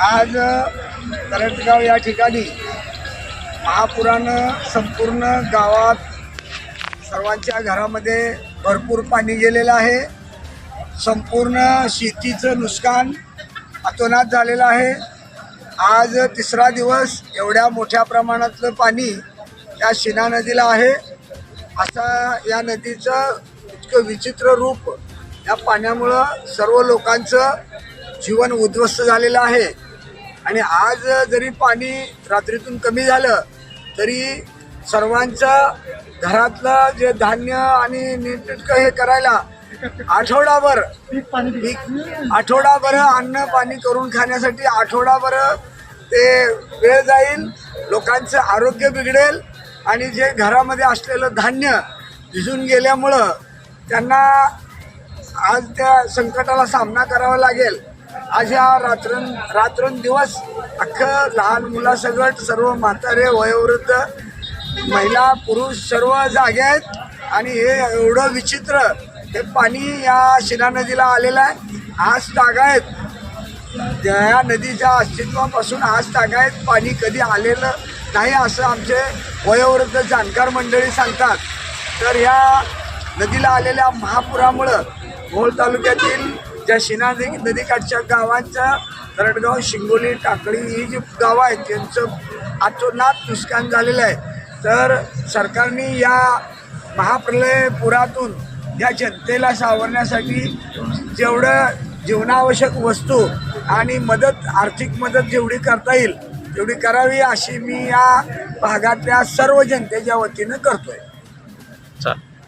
आज तरटगाव या ठिकाणी महापुरानं संपूर्ण गावात सर्वांच्या घरामध्ये भरपूर पाणी गेलेलं आहे. संपूर्ण शेतीचं नुकसान अतोनात झालेलं आहे. आज तिसरा दिवस एवढ्या मोठ्या प्रमाणातलं पाणी या शिना नदीला आहे. असा या नदीचं इतकं विचित्र रूप या पाण्यामुळं सर्व लोकांचं जीवन उद्ध्वस्त झालेलं आहे. आणि आज जरी पाणी रात्रीतून कमी झालं तरी सर्वांचं घरातलं जे धान्य आणि नीटनेटकं हे करायला आठवडाभर पीक आठवडाभर अन्न पाणी करून खाण्यासाठी आठवडाभर ते वेळ जाईल लोकांचं आरोग्य बिघडेल आणि जे घरामध्ये असलेलं धान्य भिजून गेल्यामुळं त्यांना आज त्या संकटाला सामना करावा लागेल. आज या रात्रं रात्रंदिवस अख्खं लहान मुलासकट सर्व म्हातारे वयोवृद्ध महिला पुरुष सर्व जागे आहेत आणि हे एवढं विचित्र हे पाणी या शिना नदीला आलेलं आहे. आज तागायत. या नदीच्या अस्तित्वापासून आज तागायत पाणी कधी आलेलं नाही असं आमचे वयोवृद्ध जाणकार मंडळी सांगतात. तर ह्या नदीला आलेल्या महापुरामुळं मोहोळ तालुक्यातील ज्या शिनादी नदीकाठच्या गावांच्या तरडगाव शिंगोली टाकळी ही जी गावं आहेत त्यांचं आतोनात नुकसान झालेलं आहे. तर सरकारने या महाप्रलय पुरातून या जनतेला सावरण्यासाठी जेवढं जीवनावश्यक वस्तू आणि मदत आर्थिक मदत जेवढी करता येईल तेवढी करावी अशी मी या भागातल्या सर्व जनतेच्या वतीनं करतोय.